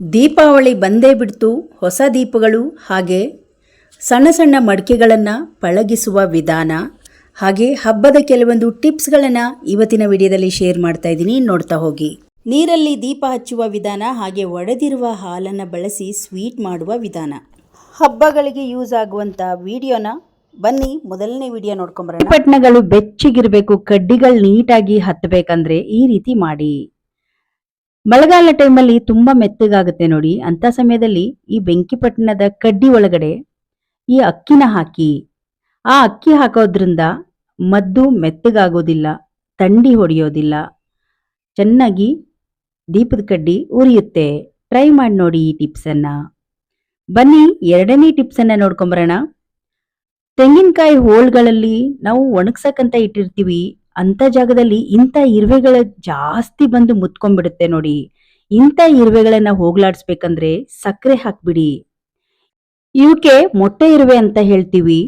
ದೀಪಾವಳಿ ಬಂದೇ ಬಿಡ್ತು ಹೊಸ ದೀಪಗಳು ಹಾಗೆ ಸಣ್ಣ ಸಣ್ಣ ಮಡಿಕೆಗಳನ್ನು ಪಳಗಿಸುವ ವಿಧಾನ. ಹಾಗೆ ಹಬ್ಬದ ಕೆಲವೊಂದು ಟಿಪ್ಸ್ಗಳನ್ನು ಇವತ್ತಿನ ವಿಡಿಯೋದಲ್ಲಿ ಶೇರ್ ಮಾಡ್ತಾ ಇದ್ದೀನಿ. ನೋಡ್ತಾ ಹೋಗಿ. ನೀರಲ್ಲಿ ದೀಪ ಹಚ್ಚುವ ವಿಧಾನ ಹಾಗೆ ಒಡೆದಿರುವ ಹಾಲನ್ನು ಬಳಸಿ ಸ್ವೀಟ್ ಮಾಡುವ ವಿಧಾನ. ಹಬ್ಬಗಳಿಗೆ ಯೂಸ್ ಆಗುವಂಥ ವಿಡಿಯೋನ ಬನ್ನಿ, ಮೊದಲನೇ ವಿಡಿಯೋ ನೋಡ್ಕೊಂಬರೋಣ ಪಟ್ಟಣಗಳು ಬೆಚ್ಚಿಗಿರಬೇಕು, ಕಡ್ಡಿಗಳು ನೀಟಾಗಿ ಹತ್ತಬೇಕಂದ್ರೆ ಈ ರೀತಿ ಮಾಡಿ. ಮಳೆಗಾಲ ಟೈಮಲ್ಲಿ ತುಂಬಾ ಮೆತ್ತಗಾಗುತ್ತೆ ನೋಡಿ. ಅಂತ ಸಮಯದಲ್ಲಿ ಈ ಬೆಂಕಿಪಟ್ಟಣದ ಕಡ್ಡಿ ಒಳಗಡೆ ಈ ಅಕ್ಕಿನ ಹಾಕಿ, ಆ ಅಕ್ಕಿ ಹಾಕೋದ್ರಿಂದ ಮದ್ದು ಮೆತ್ತಗಾಗೋದಿಲ್ಲ, ತಂಡಿ ಹೊಡೆಯೋದಿಲ್ಲ. ಚೆನ್ನಾಗಿ ದೀಪದ ಕಡ್ಡಿ ಉರಿಯುತ್ತೆ. ಟ್ರೈ ಮಾಡಿ ನೋಡಿ ಈ ಟಿಪ್ಸನ್ನ. ಬನ್ನಿ, ಎರಡನೇ ಟಿಪ್ಸನ್ನ ನೋಡ್ಕೊಂಬರೋಣ. ತೆಂಗಿನಕಾಯಿ ಹೋಳ್ಗಳಲ್ಲಿ ನಾವು ಒಣಗ್ಸಕ್ಕಂತ ಇಟ್ಟಿರ್ತೀವಿ. ಅಂತ ಜಾಗದಲ್ಲಿ ಇಂಥ ಇರುವೆಗಳ ಜಾಸ್ತಿ ಬಂದು ಮುತ್ಕೊಂಡ್ಬಿಡುತ್ತೆ ನೋಡಿ. ಇಂಥ ಇರುವೆಗಳನ್ನ ಹೋಗ್ಲಾಡ್ಸ್ಬೇಕಂದ್ರೆ ಸಕ್ಕರೆ ಹಾಕ್ಬಿಡಿ. ಇವಕ್ಕೆ ಮೊಟ್ಟೆ ಇರುವೆ ಅಂತ ಹೇಳ್ತೀವಿ.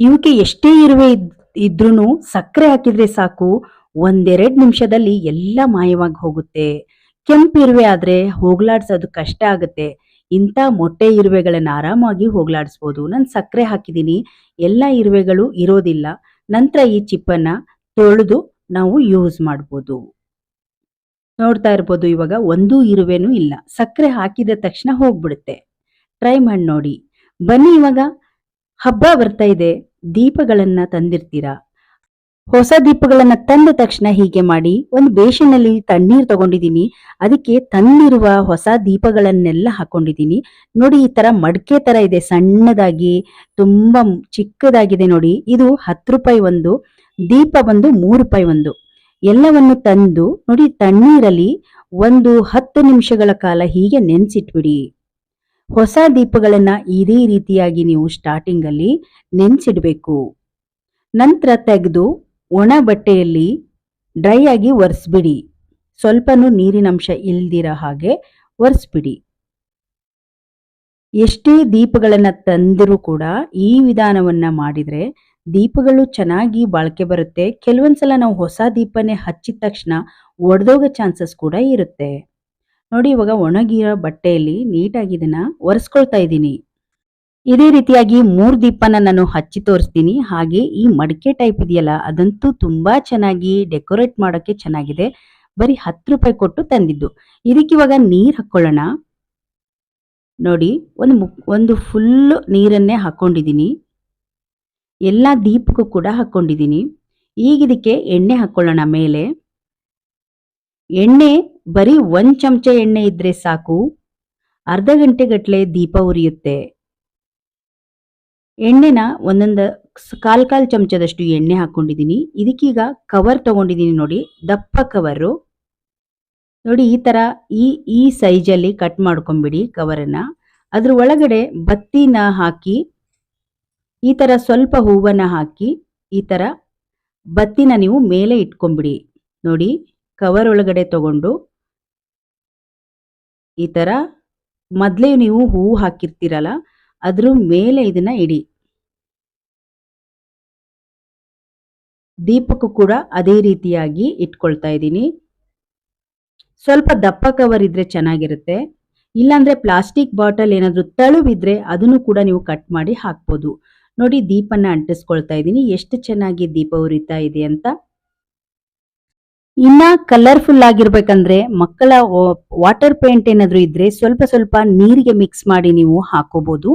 ಇವಕ್ಕೆ ಎಷ್ಟೇ ಇರುವೆ ಇದ್, ಇದ್ರೂನು ಸಕ್ಕರೆ ಹಾಕಿದ್ರೆ ಸಾಕು, ಒಂದೆರಡು ನಿಮಿಷದಲ್ಲಿ ಎಲ್ಲ ಮಾಯವಾಗಿ ಹೋಗುತ್ತೆ. ಕೆಂಪು ಇರುವೆ ಆದ್ರೆ ಹೋಗ್ಲಾಡ್ಸೋದು ಕಷ್ಟ ಆಗುತ್ತೆ. ಇಂಥ ಮೊಟ್ಟೆ ಇರುವೆಗಳನ್ನ ಆರಾಮಾಗಿ ಹೋಗ್ಲಾಡಿಸ್ಬೋದು. ನಾನು ಸಕ್ಕರೆ ಹಾಕಿದ್ದೀನಿ. ಎಲ್ಲ ಇರುವೆಗಳು ಇರೋದಿಲ್ಲ. ನಂತರ ಈ ಚಿಪ್ಪನ್ನ ತೊಳೆದು ನಾವು ಯೂಸ್ ಮಾಡ್ಬೋದು. ನೋಡ್ತಾ ಇರ್ಬೋದು, ಇವಾಗ ಒಂದೂ ಇರುವೆನೂ ಇಲ್ಲ. ಸಕ್ಕರೆ ಹಾಕಿದ ತಕ್ಷಣ ಹೋಗ್ಬಿಡುತ್ತೆ. ಟ್ರೈ ಮಾಡಿ ನೋಡಿ. ಬನ್ನಿ, ಇವಾಗ ಹಬ್ಬ ಬರ್ತಾ ಇದೆ. ದೀಪಗಳನ್ನ ತಂದಿರ್ತೀರಾ? ಹೊಸ ದೀಪಗಳನ್ನ ತಂದ ತಕ್ಷಣ ಹೀಗೆ ಮಾಡಿ, ಒಂದು ಬೇಷನಲ್ಲಿ ತಣ್ಣೀರ್ ತಗೊಂಡಿದ್ದೀನಿ ಅದಕ್ಕೆ ತಂದಿರುವ ಹೊಸ ದೀಪಗಳನ್ನೆಲ್ಲ ಹಾಕೊಂಡಿದ್ದೀನಿ ನೋಡಿ, ಈ ತರ ಮಡಕೆ ತರ ಇದೆ. ಸಣ್ಣದಾಗಿ, ತುಂಬಾ ಚಿಕ್ಕದಾಗಿದೆ ನೋಡಿ. ಇದು ಹತ್ತು ರೂಪಾಯಿ ಒಂದು. ದೀಪ ಬಂದು ಮೂರು ರೂಪಾಯಿ ಒಂದು. ಎಲ್ಲವನ್ನು ತಂದು ನೋಡಿ ತಣ್ಣೀರಲ್ಲಿ ಒಂದು ಹತ್ತು ನಿಮಿಷಗಳ ಕಾಲ ಹೀಗೆ ನೆನೆಸಿಟ್ಬಿಡಿ. ಹೊಸ ದೀಪಗಳನ್ನ ಇದೇ ರೀತಿಯಾಗಿ ನೀವು ಸ್ಟಾರ್ಟಿಂಗ್ ಅಲ್ಲಿ ನೆನೆಸಿಡ್ಬೇಕು. ನಂತರ ತೆಗೆದು ಒಣ ಬಟ್ಟೆಯಲ್ಲಿ ಡ್ರೈ ಆಗಿ ಒರೆಸ್ಬಿಡಿ. ಸ್ವಲ್ಪನೂ ನೀರಿನಂಶ ಇಲ್ದಿರ ಹಾಗೆ ಒರೆಸ್ಬಿಡಿ. ಎಷ್ಟೇ ದೀಪಗಳನ್ನ ತಂದರೂ ಕೂಡ ಈ ವಿಧಾನವನ್ನ ಮಾಡಿದ್ರೆ ದೀಪಗಳು ಚೆನ್ನಾಗಿ ಬಾಳಿಕೆ ಬರುತ್ತೆ. ಕೆಲವೊಂದ್ಸಲ ನಾವು ಹೊಸ ದೀಪನೇ ಹಚ್ಚಿದ ತಕ್ಷಣ ಒಡೆದೋಗೋ ಚಾನ್ಸಸ್ ಕೂಡ ಇರುತ್ತೆ. ನೋಡಿ ಇವಾಗ ಒಣಗಿರೋ ಬಟ್ಟೆಯಲ್ಲಿ ನೀಟಾಗಿ ಇದನ್ನ ಒರೆಸ್ಕೊಳ್ತಾ ಇದ್ದೀನಿ. ಇದೇ ರೀತಿಯಾಗಿ ಮೂರು ದೀಪನ ನಾನು ಹಚ್ಚಿ ತೋರಿಸ್ತೀನಿ. ಹಾಗೆ ಈ ಮಡಿಕೆ ಟೈಪ್ ಇದೆಯಲ್ಲ, ಅದಂತೂ ತುಂಬಾ ಚೆನ್ನಾಗಿ ಡೆಕೋರೇಟ್ ಮಾಡೋಕೆ ಚೆನ್ನಾಗಿದೆ. ಬರೀ ಹತ್ತು ರೂಪಾಯಿ ಕೊಟ್ಟು ತಂದಿದ್ದು. ಇದಕ್ಕಿವಾಗ ನೀರು ಹಾಕೊಳ್ಳೋಣ ನೋಡಿ, ಒಂದು ಒಂದು ಫುಲ್ ನೀರನ್ನೇ ಹಾಕೊಂಡಿದ್ದೀನಿ. ಎಲ್ಲ ದೀಪಕ್ಕೂ ಕೂಡ ಹಾಕ್ಕೊಂಡಿದ್ದೀನಿ ಈಗ ಇದಕ್ಕೆ ಎಣ್ಣೆ ಹಾಕೊಳ್ಳೋಣ ಮೇಲೆ. ಎಣ್ಣೆ, ಬರೀ ಒಂದ್ ಚಮಚ ಎಣ್ಣೆ ಇದ್ರೆ ಸಾಕು. ಅರ್ಧ ಗಂಟೆ ಗಟ್ಲೆ ದೀಪ ಉರಿಯುತ್ತೆ. ಎಣ್ಣೆನ ಒಂದೊಂದು ಕಾಲ್ ಕಾಲ್ ಚಮಚದಷ್ಟು ಎಣ್ಣೆ ಹಾಕೊಂಡಿದ್ದೀನಿ. ಇದಕ್ಕೀಗ ಕವರ್ ತಗೊಂಡಿದ್ದೀನಿ ನೋಡಿ, ದಪ್ಪ ಕವರು. ನೋಡಿ, ಈ ತರ ಈ ಈ ಸೈಜಲ್ಲಿ ಕಟ್ ಮಾಡ್ಕೊಂಬಿಡಿ ಕವರನ್ನ. ಅದ್ರ ಒಳಗಡೆ ಬತ್ತಿನ ಹಾಕಿ ಈ ಥರ ಸ್ವಲ್ಪ ಹೂವನ್ನ ಹಾಕಿ, ಈ ಥರ ಬತ್ತಿನ ನೀವು ಮೇಲೆ ಇಟ್ಕೊಂಡ್ಬಿಡಿ. ನೋಡಿ ಕವರ್ ಒಳಗಡೆ ತಗೊಂಡು ಈ ಥರ ಮೊದಲೇ ನೀವು ಹೂವು ಹಾಕಿರ್ತೀರಲ್ಲ, ಅದ್ರ ಮೇಲೆ ಇದನ್ನ ಇಡಿ. ದೀಪಕ್ಕೂ ಕೂಡ ಅದೇ ರೀತಿಯಾಗಿ ಇಟ್ಕೊಳ್ತಾ ಇದ್ದೀನಿ. ಸ್ವಲ್ಪ ದಪ್ಪ ಕವರ್ ಇದ್ರೆ ಚೆನ್ನಾಗಿರುತ್ತೆ. ಇಲ್ಲಾಂದ್ರೆ ಪ್ಲಾಸ್ಟಿಕ್ ಬಾಟಲ್ ಏನಾದ್ರೂ ತಳುವಿದ್ರೆ ಅದನ್ನು ಕೂಡ ನೀವು ಕಟ್ ಮಾಡಿ ಹಾಕ್ಬೋದು. ನೋಡಿ ದೀಪನ ಅಂಟಿಸ್ಕೊಳ್ತಾ ಇದ್ದೀನಿ. ಎಷ್ಟು ಚೆನ್ನಾಗಿ ದೀಪ ಉರಿತಾ ಇದೆ ಅಂತ. ಇನ್ನ ಕಲರ್ಫುಲ್ ಆಗಿರ್ಬೇಕಂದ್ರೆ ಮಕ್ಕಳ ವಾಟರ್ ಪೇಂಟ್ ಏನಾದ್ರು ಇದ್ರೆ ಸ್ವಲ್ಪ ಸ್ವಲ್ಪ ನೀರಿಗೆ ಮಿಕ್ಸ್ ಮಾಡಿ ನೀವು ಹಾಕೋಬಹುದು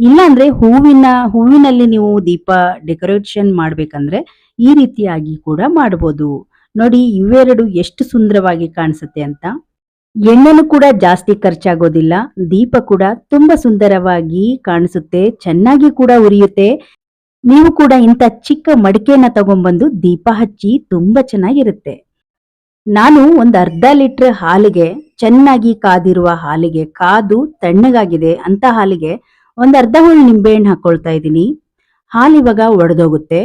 ಇಲ್ಲಾಂದ್ರೆ ಹೂವಿನ, ಹೂವಿನಲ್ಲಿ ನೀವು ದೀಪ ಡೆಕೋರೇಷನ್ ಮಾಡ್ಬೇಕಂದ್ರೆ ಈ ರೀತಿಯಾಗಿ ಕೂಡ ಮಾಡಬಹುದು ನೋಡಿ ಇವೆರಡು ಎಷ್ಟು ಸುಂದರವಾಗಿ ಕಾಣಿಸುತ್ತೆ ಅಂತ. ಎಣ್ಣೆನೂ ಕೂಡ ಜಾಸ್ತಿ ಖರ್ಚಾಗೋದಿಲ್ಲ. ದೀಪ ಕೂಡ ತುಂಬಾ ಸುಂದರವಾಗಿ ಕಾಣಿಸುತ್ತೆ. ಚೆನ್ನಾಗಿ ಕೂಡ ಉರಿಯುತ್ತೆ. ನೀವು ಕೂಡ ಇಂಥ ಚಿಕ್ಕ ಮಡಿಕೆನ ತಗೊಂಡ್ಬಂದು ದೀಪ ಹಚ್ಚಿ ತುಂಬಾ ಚೆನ್ನಾಗಿರುತ್ತೆ. ನಾನು ಒಂದು ಅರ್ಧ ಲೀಟರ್ ಹಾಲಿಗೆ, ಚೆನ್ನಾಗಿ ಕಾದಿರುವ ಹಾಲಿಗೆ, ಕಾದು ತಣ್ಣಗಾಗಿದೆ ಅಂತ ಹಾಲಿಗೆ ಒಂದು ಅರ್ಧ ಹೋಳು ನಿಂಬೆಹಣ್ಣು ಹಾಕೊಳ್ತಾ ಇದ್ದೀನಿ. ಹಾಲು ಇವಾಗ ಒಡೆದೋಗುತ್ತೆ.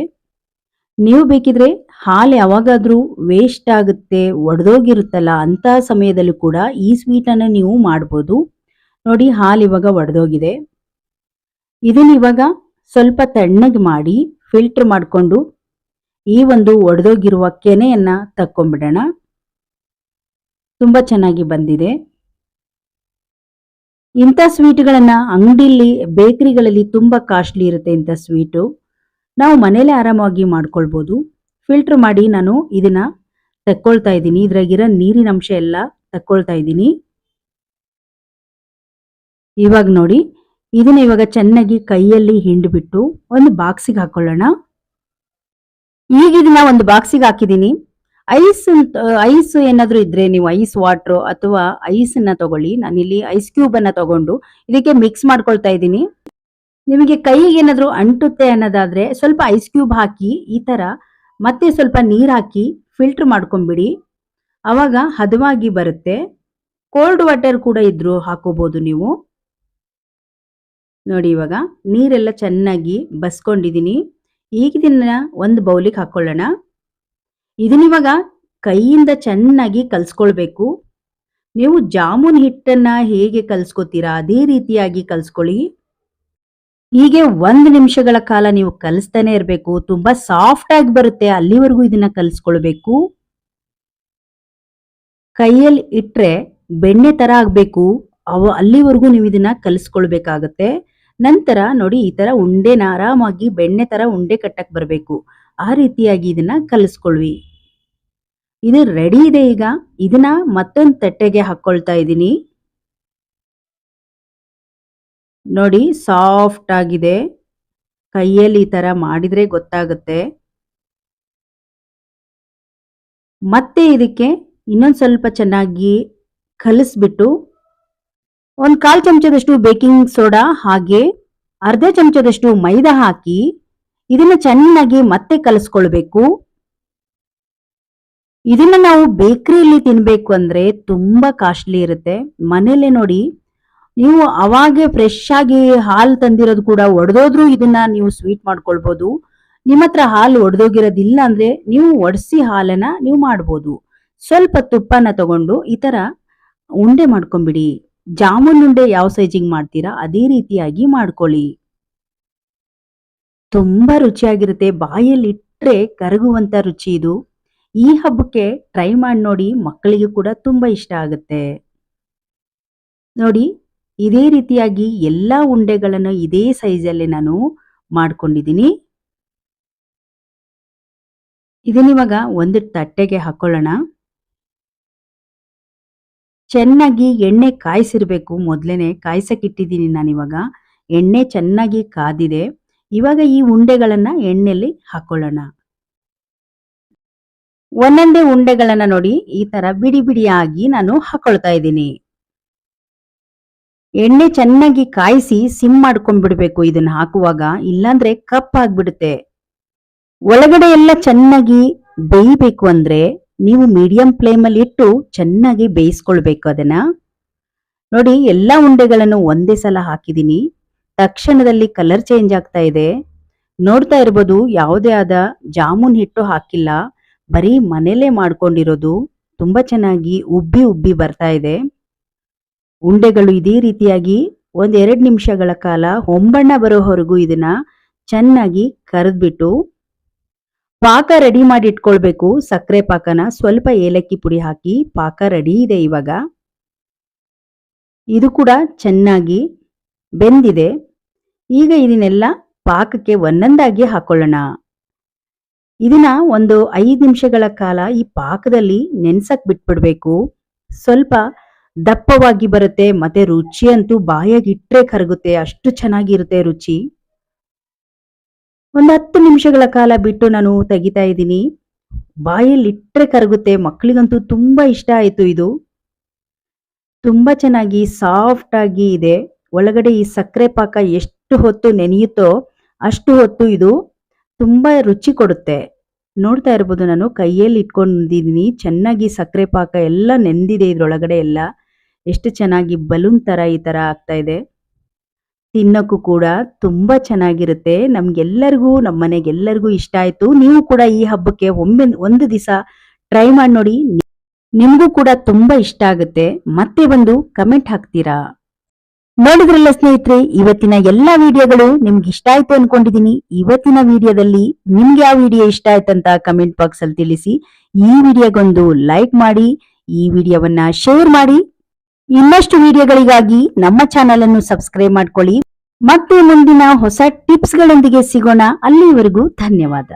ನೀವು ಬೇಕಿದ್ರೆ ಹಾಲು ಯಾವಾಗಾದ್ರೂ ವೇಸ್ಟ್ ಆಗುತ್ತೆ, ಒಡೆದೋಗಿರುತ್ತಲ್ಲ ಅಂತ ಸಮಯದಲ್ಲೂ ಕೂಡ ಈ ಸ್ವೀಟನ್ನು ನೀವು ಮಾಡ್ಬೋದು. ನೋಡಿ ಹಾಲು ಇವಾಗ ಒಡೆದೋಗಿದೆ. ಇದನ್ನ ಇವಾಗ ಸ್ವಲ್ಪ ತಣ್ಣಗೆ ಮಾಡಿ ಫಿಲ್ಟರ್ ಮಾಡಿಕೊಂಡು ಈ ಒಂದು ಒಡೆದೋಗಿರುವ ಕೆನೆಯನ್ನ ತಕ್ಕೊಂಬಿಡೋಣ. ತುಂಬಾ ಚೆನ್ನಾಗಿ ಬಂದಿದೆ. ಇಂಥ ಸ್ವೀಟ್ಗಳನ್ನ ಅಂಗಡಿಲಿ ಬೇಕರಿಗಳಲ್ಲಿ ತುಂಬಾ ಕಾಸ್ಟ್ಲಿ ಇರುತ್ತೆ ಇಂಥ ಸ್ವೀಟು ನಾವು ಮನೇಲೆ ಆರಾಮಾಗಿ ಮಾಡ್ಕೊಳ್ಬೋದು. ಫಿಲ್ಟರ್ ಮಾಡಿ ನಾನು ಇದನ್ನ ತಕ್ಕೊಳ್ತಾ ಇದ್ದೀನಿ. ಇದ್ರಾಗಿರೋ ನೀರಿನ ಅಂಶ ಎಲ್ಲ ತಕ್ಕೊಳ್ತಾ ಇದ್ದೀನಿ. ಇವಾಗ ನೋಡಿ, ಇದನ್ನ ಇವಾಗ ಚೆನ್ನಾಗಿ ಕೈಯಲ್ಲಿ ಹಿಂಡ್ಬಿಟ್ಟು ಒಂದು ಬಾಕ್ಸಿಗೆ ಹಾಕೊಳ್ಳೋಣ. ಈಗ ಇದನ್ನ ಒಂದು ಬಾಕ್ಸಿಗೆ ಹಾಕಿದ್ದೀನಿ. ಐಸ್ ಐಸ್ ಏನಾದರೂ ಇದ್ರೆ ನೀವು ಐಸ್ ವಾಟರ್ ಅಥವಾ ಐಸ್ ಅನ್ನ ತಗೊಳ್ಳಿ. ನಾನಿಲ್ಲಿ ಐಸ್ ಕ್ಯೂಬ್ ಅನ್ನ ತಗೊಂಡು ಇದಕ್ಕೆ ಮಿಕ್ಸ್ ಮಾಡ್ಕೊಳ್ತಾ ಇದ್ದೀನಿ. ನಿಮಗೆ ಕೈಗೆ ಏನಾದರೂ ಅಂಟುತ್ತೆ ಅನ್ನೋದಾದ್ರೆ ಸ್ವಲ್ಪ ಐಸ್ ಕ್ಯೂಬ್ ಹಾಕಿ ಈ ತರ ಮತ್ತೆ ಸ್ವಲ್ಪ ನೀರ್ ಹಾಕಿ ಫಿಲ್ಟರ್ ಮಾಡ್ಕೊಂಬಿಡಿ. ಅವಾಗ ಹದವಾಗಿ ಬರುತ್ತೆ. ಕೋಲ್ಡ್ ವಾಟರ್ ಕೂಡ ಇದ್ರೂ ಹಾಕೋಬಹುದು ನೀವು. ನೋಡಿ ಇವಾಗ ನೀರೆಲ್ಲ ಚೆನ್ನಾಗಿ ಬಸ್ಕೊಂಡಿದ್ದೀನಿ ಈಗ ಇದನ್ನ ಒಂದು ಬೌಲಿಗೆ ಹಾಕೊಳ್ಳೋಣ. ಇದನ್ನಿವಾಗ ಕೈಯಿಂದ ಚೆನ್ನಾಗಿ ಕಲ್ಸ್ಕೊಳ್ಬೇಕು. ನೀವು ಜಾಮೂನ್ ಹಿಟ್ಟನ್ನ ಹೇಗೆ ಕಲ್ಸ್ಕೊತೀರಾ, ಅದೇ ರೀತಿಯಾಗಿ ಕಲ್ಸ್ಕೊಳ್ಳಿ. ಹೀಗೆ ಒಂದು ನಿಮಿಷಗಳ ಕಾಲ ನೀವು ಕಲಿಸ್ತಾನೆ ಇರಬೇಕು, ತುಂಬಾ ಸಾಫ್ಟ್ ಆಗಿ ಬರುತ್ತೆ ಅಲ್ಲಿವರೆಗೂ ಇದನ್ನ ಕಲಿಸ್ಕೊಳ್ಬೇಕು. ಕೈಯಲ್ಲಿ ಇಟ್ರೆ ಬೆಣ್ಣೆ ತರ ಆಗ್ಬೇಕು, ಅವ ಅಲ್ಲಿವರೆಗೂ ನೀವು ಇದನ್ನ ಕಲಿಸ್ಕೊಳ್ಬೇಕಾಗತ್ತೆ. ನಂತರ ನೋಡಿ ಈ ತರ ಉಂಡೆನ ಆರಾಮಾಗಿ ಬೆಣ್ಣೆ ತರ ಉಂಡೆ ಕಟ್ಟಕ್ ಬರಬೇಕು. ಆ ರೀತಿಯಾಗಿ ಇದನ್ನ ಕಲಿಸ್ಕೊಳ್ವಿ. ಇದು ರೆಡಿ ಇದೆ ಈಗ. ಇದನ್ನ ಮತ್ತೊಂದು ತಟ್ಟೆಗೆ ಹಾಕೊಳ್ತಾ ಇದ್ದೀನಿ. ನೋಡಿ ಸಾಫ್ಟ್ ಆಗಿದೆ. ಕೈಯಲ್ಲಿ ಈ ತರ ಮಾಡಿದ್ರೆ ಗೊತ್ತಾಗುತ್ತೆ. ಮತ್ತೆ ಇದಕ್ಕೆ ಇನ್ನೊಂದು ಸ್ವಲ್ಪ ಚೆನ್ನಾಗಿ ಕಲಿಸ್ಬಿಟ್ಟು ಒಂದ್ ಕಾಲು ಚಮಚದಷ್ಟು ಬೇಕಿಂಗ್ ಸೋಡಾ ಹಾಗೆ ಅರ್ಧ ಚಮಚದಷ್ಟು ಮೈದಾ ಹಾಕಿ ಇದನ್ನ ಚೆನ್ನಾಗಿ ಮತ್ತೆ ಕಲಿಸ್ಕೊಳ್ಬೇಕು. ಇದನ್ನ ನಾವು ಬೇಕರಿಯಲ್ಲಿ ತಿನ್ಬೇಕು ಅಂದ್ರೆ ತುಂಬಾ ಕಾಸ್ಟ್ಲಿ ಇರುತ್ತೆ. ಮನೇಲೆ ನೋಡಿ ನೀವು ಅವಾಗೆ ಫ್ರೆಶ್ ಆಗಿ ಹಾಲು ತಂದಿರೋದು ಕೂಡ ಒಡೆದೋದ್ರೂ ಇದನ್ನ ನೀವು ಸ್ವೀಟ್ ಮಾಡ್ಕೊಳ್ಬಹುದು ನಿಮ್ಮ ಹತ್ರ ಹಾಲು ಒಡೆದೋಗಿರೋದಿಲ್ಲ ಅಂದ್ರೆ ನೀವು ಒಡಿಸಿ ಹಾಲನ್ನ ನೀವು ಮಾಡ್ಬೋದು. ಸ್ವಲ್ಪ ತುಪ್ಪನ ತಗೊಂಡು ಈ ತರ ಉಂಡೆ ಮಾಡ್ಕೊಂಬಿಡಿ. ಜಾಮೂನ್ ಉಂಡೆ ಯಾವ ಸೈಜಿಗೆ ಮಾಡ್ತೀರಾ ಅದೇ ರೀತಿಯಾಗಿ ಮಾಡ್ಕೊಳ್ಳಿ. ತುಂಬಾ ರುಚಿಯಾಗಿರುತ್ತೆ. ಬಾಯಲ್ಲಿ ಇಟ್ಟರೆ ಕರಗುವಂತ ರುಚಿ ಇದು. ಈ ಹಬ್ಬಕ್ಕೆ ಟ್ರೈ ಮಾಡಿ ನೋಡಿ ಮಕ್ಕಳಿಗೆ ಕೂಡ ತುಂಬಾ ಇಷ್ಟ ಆಗುತ್ತೆ. ನೋಡಿ ಇದೇ ರೀತಿಯಾಗಿ ಎಲ್ಲಾ ಉಂಡೆಗಳನ್ನು ಇದೇ ಸೈಜಲ್ಲಿ ನಾನು ಮಾಡ್ಕೊಂಡಿದ್ದೀನಿ. ಇದನ್ನಿವಾಗ ಒಂದು ತಟ್ಟೆಗೆ ಹಾಕೊಳ್ಳೋಣ. ಚೆನ್ನಾಗಿ ಎಣ್ಣೆ ಕಾಯಿಸಿರ್ಬೇಕು. ಮೊದ್ಲೇನೆ ಕಾಯಿಸಕ್ಕಿಟ್ಟಿದ್ದೀನಿ ನಾನಿವಾಗ ಎಣ್ಣೆ ಚೆನ್ನಾಗಿ ಕಾದಿದೆ. ಇವಾಗ ಈ ಉಂಡೆಗಳನ್ನ ಎಣ್ಣೆಯಲ್ಲಿ ಹಾಕೊಳ್ಳೋಣ. ಒಂದೊಂದೇ ಉಂಡೆಗಳನ್ನ ನೋಡಿ ಈ ತರ ಬಿಡಿ ಬಿಡಿಯಾಗಿ ನಾನು ಹಾಕೊಳ್ತಾ ಇದ್ದೀನಿ. ಎಣ್ಣೆ ಚೆನ್ನಾಗಿ ಕಾಯಿಸಿ ಸಿಮ್ ಮಾಡ್ಕೊಂಡ್ಬಿಡ್ಬೇಕು ಇದನ್ನ ಹಾಕುವಾಗ, ಇಲ್ಲಾಂದ್ರೆ ಕಪ್ ಆಗ್ಬಿಡುತ್ತೆ. ಒಳಗಡೆ ಎಲ್ಲ ಚೆನ್ನಾಗಿ ಬೇಯಬೇಕು ಅಂದ್ರೆ ನೀವು ಮೀಡಿಯಂ ಫ್ಲೇಮ್ ಅಲ್ಲಿ ಇಟ್ಟು ಚೆನ್ನಾಗಿ ಬೇಯಿಸ್ಕೊಳ್ಬೇಕು ಅದನ್ನ. ನೋಡಿ, ಎಲ್ಲಾ ಉಂಡೆಗಳನ್ನು ಒಂದೇ ಸಲ ಹಾಕಿದೀನಿ ತಕ್ಷಣದಲ್ಲಿ ಕಲರ್ ಚೇಂಜ್ ಆಗ್ತಾ ಇದೆ. ನೋಡ್ತಾ ಇರ್ಬೋದು, ಯಾವುದೇ ಆದ ಜಾಮೂನ್ ಹಿಟ್ಟು ಹಾಕಿಲ್ಲ. ಬರೀ ಮನೇಲೆ ಮಾಡ್ಕೊಂಡಿರೋದು. ತುಂಬಾ ಚೆನ್ನಾಗಿ ಉಬ್ಬಿ ಉಬ್ಬಿ ಬರ್ತಾ ಇದೆ. ಉಂಡೆಗಳು ಇದೇ ರೀತಿಯಾಗಿ ಒಂದ್ ಎರಡ್ ನಿಮಿಷಗಳ ಕಾಲ ಹೊಂಬಣ್ಣ ಬರೋವರೆಗೂ ಇದನ್ನ ಚೆನ್ನಾಗಿ ಕರೆದ್ಬಿಟ್ಟು ಪಾಕ ರೆಡಿ ಮಾಡಿ ಇಟ್ಕೊಳ್ಬೇಕು ಸಕ್ಕರೆ ಪಾಕನ ಸ್ವಲ್ಪ ಏಲಕ್ಕಿ ಪುಡಿ ಹಾಕಿ ಪಾಕ ರೆಡಿ ಇದೆ ಇವಾಗ. ಇದು ಕೂಡ ಚೆನ್ನಾಗಿ ಬೆಂದಿದೆ. ಈಗ ಇದನ್ನೆಲ್ಲ ಪಾಕಕ್ಕೆ ಒಂದೊಂದಾಗಿ ಹಾಕೊಳ್ಳೋಣ. ಇದನ್ನ ಒಂದು ಐದು ನಿಮಿಷಗಳ ಕಾಲ ಈ ಪಾಕದಲ್ಲಿ ನೆನ್ಸಕ್ ಬಿಟ್ಬಿಡ್ಬೇಕು. ಸ್ವಲ್ಪ ದಪ್ಪವಾಗಿ ಬರುತ್ತೆ, ಮತ್ತೆ ರುಚಿ ಅಂತೂ ಬಾಯಾಗಿ ಇಟ್ರೆ ಕರಗುತ್ತೆ, ಅಷ್ಟು ಚೆನ್ನಾಗಿರುತ್ತೆ ರುಚಿ. ಒಂದು ಹತ್ತು ನಿಮಿಷಗಳ ಕಾಲ ಬಿಟ್ಟು ನಾನು ತೆಗಿತಾ ಇದ್ದೀನಿ. ಬಾಯಲ್ಲಿ ಇಟ್ರೆ ಕರಗುತ್ತೆ, ಮಕ್ಕಳಿಗಂತೂ ತುಂಬಾ ಇಷ್ಟ ಆಯ್ತು ಇದು. ತುಂಬಾ ಚೆನ್ನಾಗಿ ಸಾಫ್ಟ್ ಆಗಿ ಇದೆ. ಒಳಗಡೆ ಈ ಸಕ್ಕರೆ ಪಾಕ ಎಷ್ಟು ಹೊತ್ತು ನೆನೆಯುತ್ತೋ ಅಷ್ಟು ಹೊತ್ತು ಇದು ತುಂಬಾ ರುಚಿ ಕೊಡುತ್ತೆ. ನೋಡ್ತಾ ಇರ್ಬೋದು ನಾನು ಕೈಯಲ್ಲಿ ಇಟ್ಕೊಂಡಿದ್ದೀನಿ ಚೆನ್ನಾಗಿ ಸಕ್ಕರೆ ಪಾಕ ಎಲ್ಲ ನೆಂದಿದೆ ಇದ್ರೊಳಗಡೆ ಎಲ್ಲ. ಎಷ್ಟು ಚೆನ್ನಾಗಿ ಬಲೂನ್ ತರ ಈ ತರ ಆಗ್ತಾ ಇದೆ. ತಿನ್ನೋಕ್ಕೂ ಕೂಡ ತುಂಬಾ ಚೆನ್ನಾಗಿರುತ್ತೆ. ನಮಗೆಲ್ಲರಿಗೂ ನಮ್ಮ ಮನೆಗೆಲ್ಲರಿಗೂ ಇಷ್ಟ ಆಯ್ತು. ನೀವು ಕೂಡ ಈ ಹಬ್ಬಕ್ಕೆ ಒಮ್ಮೆ, ಒಂದು ದಿವಸ ಟ್ರೈ ಮಾಡಿ ನೋಡಿ. ನಿಮ್ಗೂ ಕೂಡ ತುಂಬಾ ಇಷ್ಟ ಆಗುತ್ತೆ. ಮತ್ತೆ ಒಂದು ಕಮೆಂಟ್ ಹಾಕ್ತೀರಾ? ನೋಡಿದ್ರಲ್ಲ ಸ್ನೇಹಿತರೆ, ಇವತ್ತಿನ ಎಲ್ಲಾ ವಿಡಿಯೋಗಳು ನಿಮ್ಗೆ ಇಷ್ಟ ಆಯ್ತು ಅನ್ಕೊಂಡಿದೀನಿ. ಇವತ್ತಿನ ವಿಡಿಯೋದಲ್ಲಿ ನಿಮ್ಗೆ ಯಾವ ವಿಡಿಯೋ ಇಷ್ಟ ಆಯ್ತಂತ ಕಮೆಂಟ್ ಬಾಕ್ಸ್ ಅಲ್ಲಿ ತಿಳಿಸಿ. ಈ ವಿಡಿಯೋಗೊಂದು ಲೈಕ್ ಮಾಡಿ, ಈ ವಿಡಿಯೋವನ್ನ ಶೇರ್ ಮಾಡಿ. ಇನ್ನಷ್ಟು ವಿಡಿಯೋಗಳಿಗಾಗಿ ನಮ್ಮ ಚಾನೆಲ್ ಅನ್ನು ಸಬ್ಸ್ಕ್ರೈಬ್ ಮಾಡ್ಕೊಳ್ಳಿ. ಮತ್ತೆ ಮುಂದಿನ ಹೊಸ ಟಿಪ್ಸ್ಗಳೊಂದಿಗೆ ಸಿಗೋಣ. ಅಲ್ಲಿವರೆಗೂ ಧನ್ಯವಾದ.